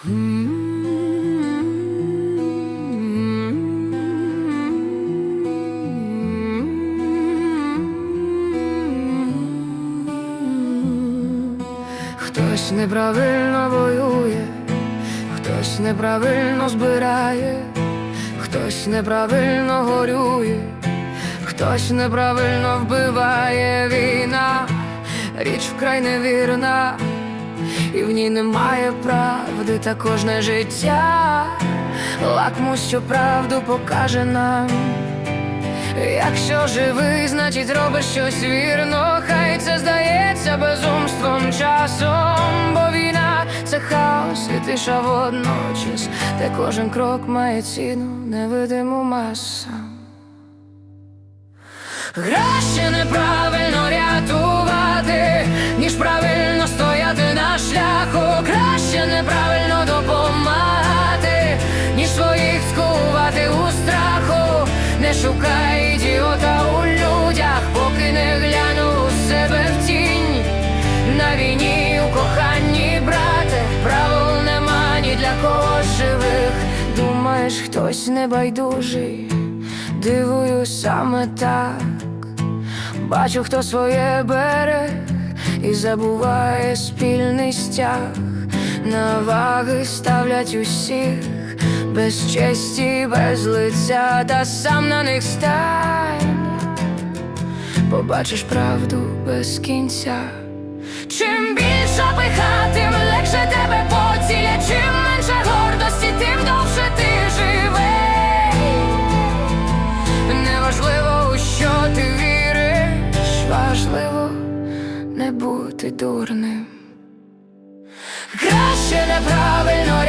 Хтось неправильно воює, хтось неправильно збирає, хтось неправильно горює, хтось неправильно вбиває. Війна, річ вкрай невірна, і в ній немає правди, та кожне життя, лакмус, що правду покаже нам. Якщо живий, значить робиш щось вірно, хай це здається безумством часом, бо війна це хаос і тиша водночас, де кожен крок має ціну невидиму масам. Краще неправильно рятувати, ніж правильно шукай ідіота у людях, поки не гляну себе в тінь. На війні у коханні, брате, правил нема ні для кого живих. Думаєш, хтось небайдужий, дивуюсь саме так. Бачу, хто своє берег і забуває спільний стяг. На ваги ставлять усіх без честі, без лиця, та сам на них стань. Побачиш правду без кінця. Чим більше пиха, тим легше тебе поціля, чим менше гордості, тим довше ти живий. Неважливо, у що ти віриш, важливо не бути дурним. Краще неправильно